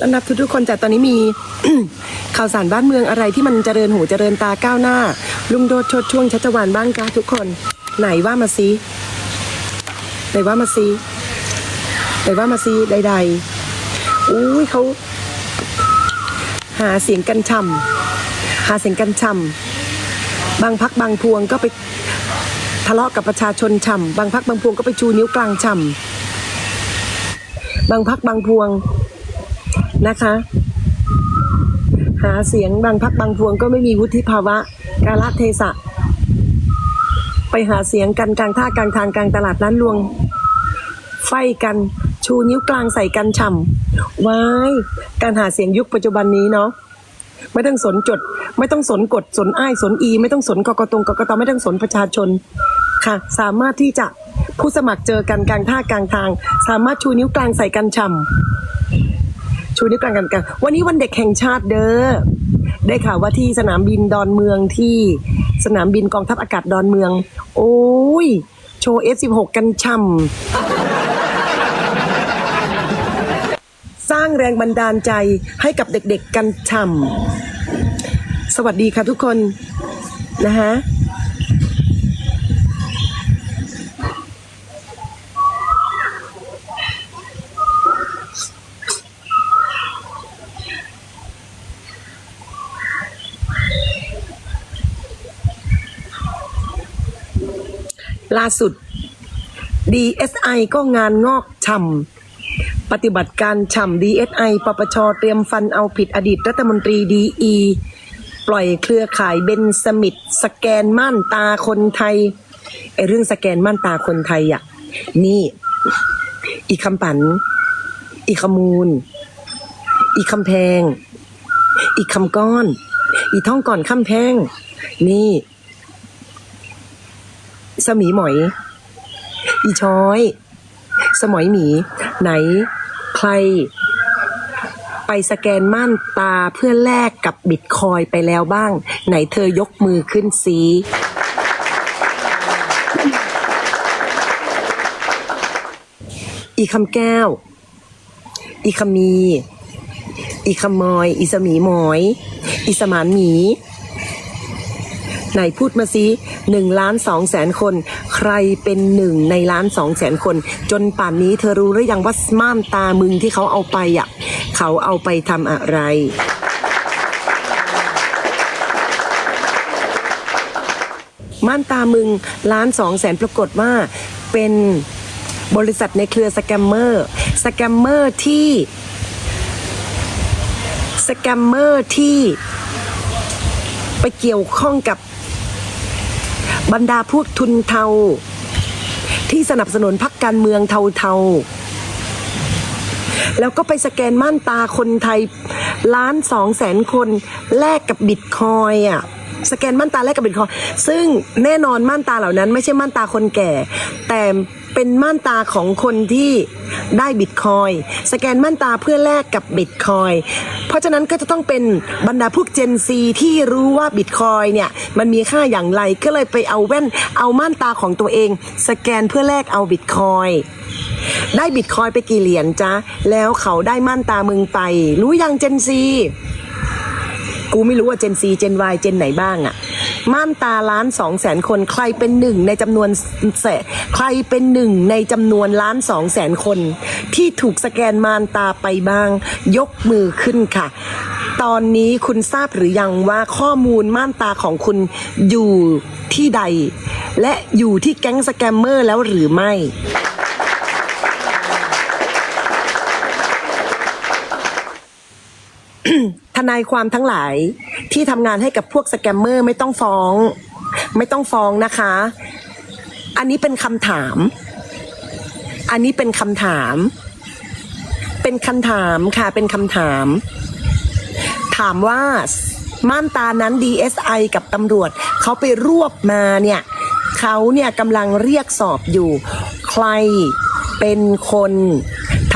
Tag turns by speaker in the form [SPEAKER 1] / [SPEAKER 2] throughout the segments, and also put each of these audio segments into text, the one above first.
[SPEAKER 1] ต้อนรับทุกๆคนจากตอนนี้มี ข่าวสารบ้านเมืองอะไรที่มันเจริญหูเจริญตาก้าวหน้า ลุงโดดชดช่วงชัชวานบ้างคะทุกคน ไหนว่ามาซิไหนว่ามาซิไหนว่ามาซิใดๆอุ้ยเขาหาเสียงกันช่ำหาเสียงกันช่ำบางพักบางพวงก็ไปทะเลาะกับประชาชนช่ำบางพักบางพวงก็ไปชูนิ้วกลางช่ำบางพักบางพวง นะคะ หาเสียงบางพักบางพวงก็ไม่มีวุฒิภาวะ กาลเทศะ ไปหาเสียงกันกลางท่ากลางทางกลางตลาดร้านลวง ไฟกันชูนิ้วกลางใส่กันฉ่ำว้ายการหาเสียงยุคปัจจุบันนี้เนาะไม่ต้องสนจด ไม่ต้องสนกฎสนอ้ายสนอี ไม่ต้องสนกกตงกกตไม่ต้องสนประชาชนค่ะ สามารถที่จะผู้สมัครเจอกันกลางท่ากลางทาง สามารถชูนิ้วกลางใส่กันฉ่ำ ชูนิ้วกลางกันกันวันนี้วันเด็กแห่งชาติเด้อได้ข่าวว่าที่สนามบินดอนเมืองที่สนามบินกองทัพอากาศดอนเมือง โอ้ย โชว์ F16 กันช่ำสร้างแรงบันดาลใจให้กับเด็กๆกันช่ำสวัสดีค่ะทุกคน นะฮะ ล่าสุด DSI ก็งานงอกช่ำปฏิบัติการฉ่ำ DSI ปปชเตรียมฟันเอาผิดอดีตรัฐมนตรีดีอีปล่อยเครือข่ายเบนสมิธสแกนม่านตาคนไทยไอเรื่องสแกนม่านตาคนไทยอะนี่ อีคำปัน อีขมูล อีคำแพง อีคำก้อน อีท่องก่อนคำแพง นี่ สมีหมอย อีช้อย สมอยหมี ไหน ใคร ไปสแกนม่านตาเพื่อแลกกับบิตคอยไปแล้วบ้าง ไหนเธอยกมือขึ้นสีอีคำแก้ว อีคำมี อีคำมอย อีสมีหมอย อีสมานหมี ไหนพูดมาสิหนึ่งล้านสองแสนคน ใครเป็นหนึ่งในล้านสองแสนคน จนป่านนี้เธอรู้หรือยังว่าม่านตามึงที่เขาเอาไปอะเขาเอาไปทำอะไรม่านตามึงล้านสองแสนปรากฏว่าเป็นบริษัทในเครือสแกมเมอร์สแกมเมอร์ที่สแกมเมอร์ที่ไปเกี่ยวข้องกับ บรรดาพวกทุนเทา ที่สนับสนุนพรรคการเมืองเทาๆ แล้วก็ไปสแกนม่านตาคนไทยล้านสองแสนคนแลกกับบิตคอยอะ สแกนม่านตาแลกกับบิตคอยซึ่งแน่นอนม่านตาเหล่านั้น ไม่ใช่ม่านตาคนแก่ แต่เป็นม่านตาของคนที่ได้บิตคอยสแกนม่านตาเพื่อแลกกับบิตคอยเพราะฉะนั้นก็จะต้องเป็นบรรดาพวกเจนซีที่รู้ว่าบิตคอยเนี่ยมันมีค่าอย่างไรก็เลยไปเอาแว่นเอาม่านตาของตัวเอง สแกนเพื่อแลกเอาบิตคอยได้บิตคอยไปกี่เหรียญจ๊ะแล้วเขาได้ม่านตามึงไป รู้ยังเจนซี กูไม่รู้ว่าเจนซีเจนวายเจนไหนบ้างอะม่านตาล้านสองแสนคนใครเป็นหนึ่งในจำนวนแสใครเป็นหนึ่งในจำนวนล้านสองแสนคน ที่ถูกสแกนม่านตาไปบ้าง ยกมือขึ้นค่ะ ตอนนี้คุณทราบหรือยังว่าข้อมูลม่านตาของคุณอยู่ที่ใด และอยู่ที่แก๊งสแกมเมอร์แล้วหรือไม่ ทนายความทั้งหลายที่ทำงานให้กับพวกสแกมเมอร์ไม่ต้องฟ้อง ไม่ต้องฟ้องนะคะ อันนี้เป็นคำถาม อันนี้เป็นคำถาม เป็นคำถามค่ะเป็นคำถาม ถามว่าม่านตานั้น DSI กับตำรวจเขาไปรวบมาเนี่ยเขาเนี่ยกำลังเรียกสอบอยู่ ใครเป็นคน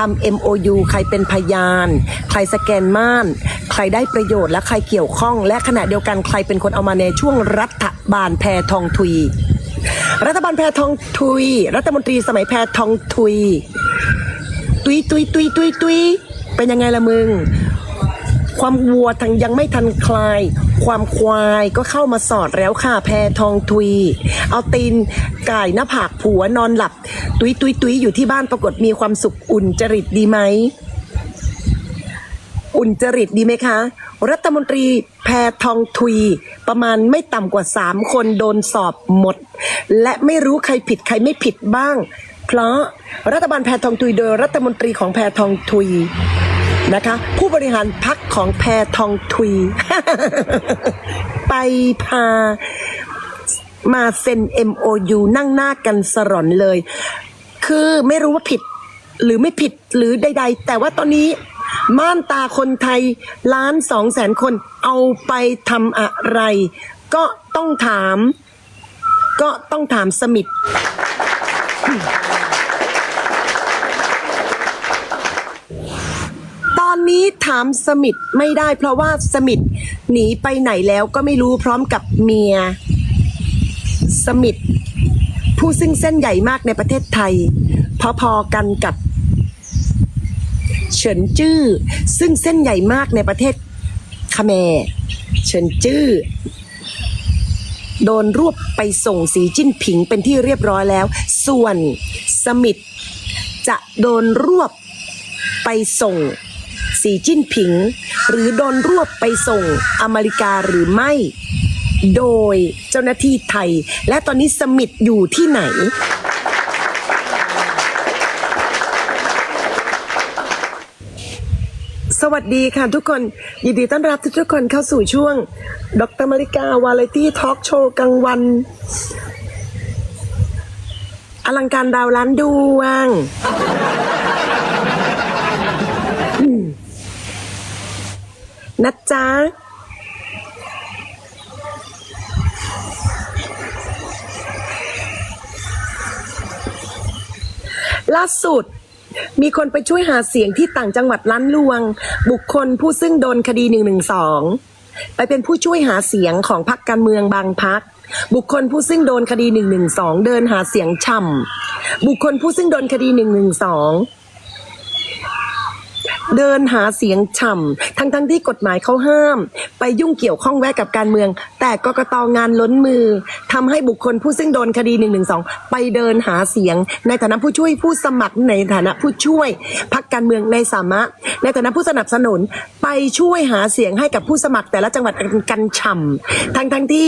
[SPEAKER 1] ทำ MOU ใครเป็นพยาน ใครสแกนม่าน ใครได้ประโยชน์และใครเกี่ยวข้อง และขณะเดียวกันใครเป็นคนเอามาในช่วงรัฐบาลแพทองทุย รัฐบาลแพทองทุย รัฐมนตรีสมัยแพทองทุย ตุยตุยตุยตุยตุยเป็นยังไงละมึง ความวัวทังยังไม่ทันคลาย ความควายก็เข้ามาสอดแล้วค่ะแพทองทุย เอาตีนไก่หน้าผากผัวนอนหลับ ตุยตุยตุยอยู่ที่บ้านปรากฏมีความสุขอุ่นจริตดีไหม อุ่นจริตดีไหมคะ รัฐมนตรีแพทองทุย ประมาณไม่ต่ำกว่าสามคนโดนสอบหมด และไม่รู้ใครผิดใครไม่ผิดบ้าง เพราะรัฐบาลแพทองทุยโดยรัฐมนตรีของแพทองทุย นะคะ ผู้บริหารพักของแพทองทุยไปพามาเซ็น MOU นั่งหน้ากันสรอนเลย คือไม่รู้ว่าผิดหรือไม่ผิดหรือใด ๆ แต่ว่าตอนนี้ม่านตาคนไทยล้านสองแสนคนเอาไปทำอะไร ก็ต้องถาม ก็ต้องถามสมิธ อนนี้ถามสมิธไม่ได้เพราะว่าสมิธหนีไปไหนแล้วก็ไม่รู้พร้อมกับเมีย สมิธผู้ซึ่งเส้นใหญ่มากในประเทศไทย พอๆกันกับเฉินจื้อ ซึ่งเส้นใหญ่มากในประเทศคาเขมรเฉินจื้อ โดนรวบไปส่งสีจิ้นผิงเป็นที่เรียบร้อยแล้ว ส่วนสมิธจะโดนรวบไปส่ง สีจิ้นผิง หรือโดนรวบไปส่งอเมริกาหรือไม่ โดยเจ้าหน้าที่ไทย และตอนนี้สมิธอยู่ที่ไหน สวัสดีค่ะทุกคน ยินดีต้อนรับทุกคนเข้าสู่ช่วง ดรมาริกาวาไรตี้ทอล์กโชว์กลางวันอลังการดาวล้านดวง อืม นะจ๊ะล่าสุดมีคนไปช่วยหาเสียงที่ต่างจังหวัดล้านลวง บุคคลผู้ซึ่งโดนคดีหนึ่งหนึ่งสองไปเป็นผู้ช่วยหาเสียงของพรรคการเมืองบางพรรคบุคคลผู้ซึ่งโดนคดีหนึ่งหนึ่งสองเดินหาเสียงช่ำบุคคลผู้ซึ่งโดนคดีหนึ่งหนึ่งสอง เดินหาเสียงฉ่ำทั้งทั้งๆที่กฎหมายเขาห้าม ไปยุ่งเกี่ยวข้องแวะกับการเมือง แต่กกตงานล้นมือทำให้บุคคลผู้ซึ่งโดนคดี1นึไปเดินหาเสียง ในฐานะผู้ช่วยผู้สมัครในฐานะผู้ช่วยพักการเมืองในสามะ ในฐานะผู้สนับสนุนไปช่วยหาเสียงให้กับผู้สมัครแต่ละจังหวัดกันฉ่ำทั้งทั้งที่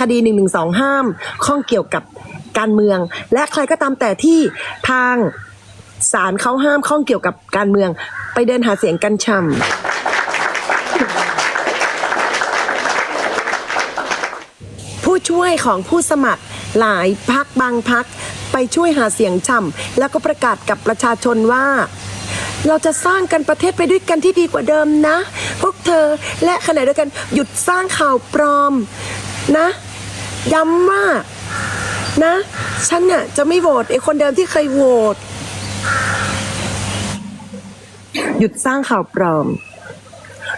[SPEAKER 1] คดี1นึห้าม ข้องเกี่ยวกับการเมือง และใครก็ตามแต่ที่ทางศาลเขาห้ามข้องเกี่ยวกับการเมือง ไปเดินหาเสียงกันช่ำผู้ช่วยของผู้สมัครหลายพักบางพัก ไปช่วยหาเสียงช่ำแล้วก็ประกาศกับประชาชนว่า เราจะสร้างกันประเทศไปด้วยกันที่ดีกว่าเดิมนะ พวกเธอและขณะเดียวกันหยุดสร้างข่าวปลอมนะ ย้ำว่านะ ฉันเนี่ยจะไม่โหวตไอ้คนเดิมที่เคยโหวต หยุดสร้างข่าวปลอม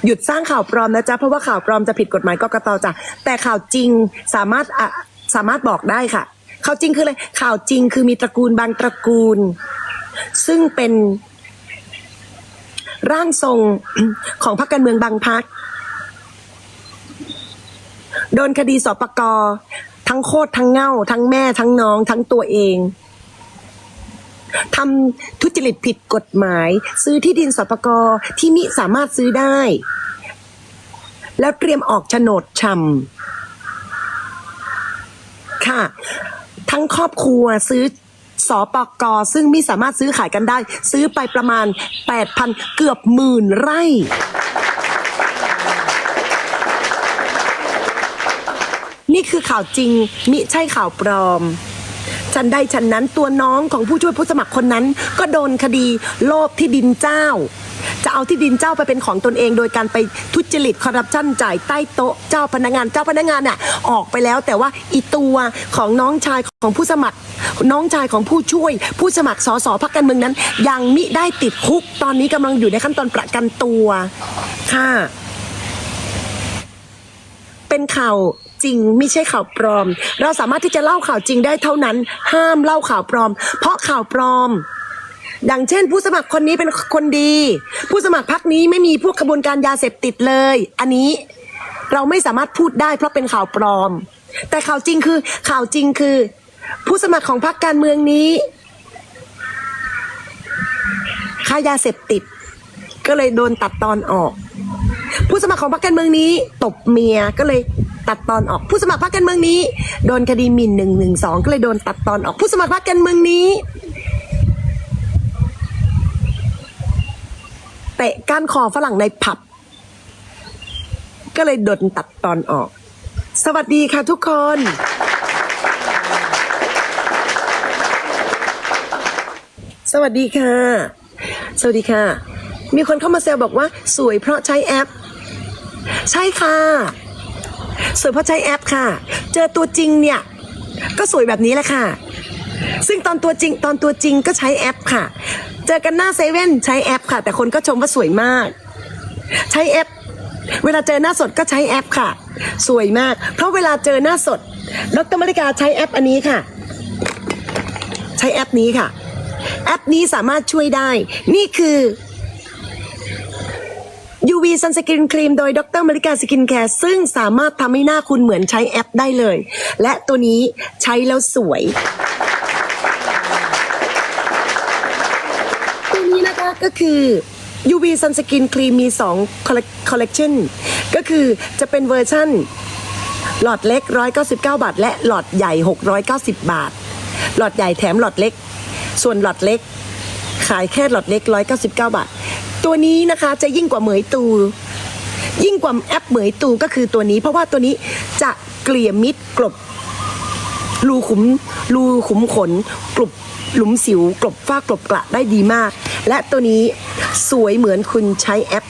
[SPEAKER 1] หยุดสร้างข่าวปลอมนะจ๊ะเพราะว่าข่าวปลอมจะผิดกฎหมายกกตจ้ะแต่ข่าวจริงสามารถสามารถบอกได้ค่ะ ข่าวจริงคืออะไรข่าวจริงคือมีตระกูลบางตระกูล ซึ่งเป็นร่างทรงของพรรคการเมืองบางพรรคโดนคดีสปกทั้งโคตรทั้งเง่า ทั้งแม่ทั้งน้องทั้งตัวเอง ทำทุจริตผิดกฎหมาย ซื้อที่ดินสปกรที่มิสามารถซื้อได้ แล้วเตรียมออกโฉนดชำค่ะ ทั้งครอบครัวซื้อสปกซึ่งมิสามารถซื้อขายกันได้ ซื้อไปประมาณ 8,000 เกือบหมื่นไร่ นี่คือข่าวจริงมิใช่ข่าวปลอม ฉันใดฉันนั้นตัวน้องของผู้ช่วยผู้สมัครคนนั้น ก็โดนคดีโลภที่ดินเจ้า จะเอาที่ดินเจ้าไปเป็นของตนเอง โดยการไปทุจริตคอร์รัปชันจ่ายใต้โต๊ะเจ้าพนักงานเจ้าพนักงานน่ะออกไปแล้ว แต่ว่าอีตัวของน้องชายของผู้สมัคร น้องชายของผู้ช่วย ผู้สมัครสสพักการเมืองนั้น ยังมิได้ติดคุกตอนนี้กำลังอยู่ในขั้นตอนประกันตัวค่ะเป็นข่าว จริงไม่ใช่ข่าวปลอม เราสามารถที่จะเล่าข่าวจริงได้เท่านั้น ห้ามเล่าข่าวปลอม เพราะข่าวปลอมอย่างเช่น ผู้สมัครคนนี้เป็นคนดี ผู้สมัครพักนี้ไม่มีพวกขบวนการยาเสพติดเลย อันนี้เราไม่สามารถพูดได้เพราะเป็นข่าวปลอม แต่ข่าวจริงคือข่าวจริงคือ ผู้สมัครของพรรคการเมืองนี้ค้ายาเสพติด ก็เลยโดนตัดตอนออก ผู้สมัครของพรรคการเมืองนี้ ตบเมียก็เลย ตัดตอนออกผู้สมัครพรรคการเมืองนี้ โดนคดีหมิ่นหนึ่งหนึ่งสองก็เลยโดนตัดตอนออกผู้สมัครพรรคการเมืองนี้เตะก้านคอฝรั่งในผับ ก็เลยโดนตัดตอนออก สวัสดีค่ะทุกคน สวัสดีค่ะ สวัสดีค่ะ มีคนเข้ามาแซวบอกว่า สวยเพราะใช้แอป ใช่ค่ะ สวยเพราะใช้แอปค่ะ เจอตัวจริงเนี่ย ก็สวยแบบนี้แหละค่ะ ซึ่งตอนตัวจริงตอนตัวจริงก็ใช้แอปค่ะ เจอกันหน้าเซเว่นใช้แอปค่ะ แต่คนก็ชมว่าสวยมาก ใช้แอป เวลาเจอหน้าสดก็ใช้แอปค่ะ สวยมาก เพราะเวลาเจอหน้าสดดรมริกาใช้แอปอันนี้ค่ะ ใช้แอปนี้ค่ะ แอปนี้สามารถช่วยได้ นี่คือ UV Sunscreen Cream โดยดรมริกาสกินแคร์ซึ่งสามารถทำให้หน้าคุณเหมือนใช้แอปได้เลย และตัวนี้ใช้แล้วสวย ตัวนี้นะคะก็คือ UV Sunscreen Cream มี2 collection ก็คือจะเป็นเวอร์ชั่น หลอดเล็ก 199 บาท และหลอดใหญ่ 690 บาท หลอดใหญ่แถมหลอดเล็ก ส่วนหลอดเล็ก ขายแค่หลอดเล็ก 199 บาท ตัวนี้นะคะจะยิ่งกว่าเหมยตู ยิ่งกว่าแอปเหมยตูก็คือตัวนี้ เพราะว่าตัวนี้จะเกลี่ยมิดกลบรูขุมรูขุมขนกลบหลุมสิวกลบฝ้ากลบกระได้ดีมาก และตัวนี้สวยเหมือนคุณใช้แอป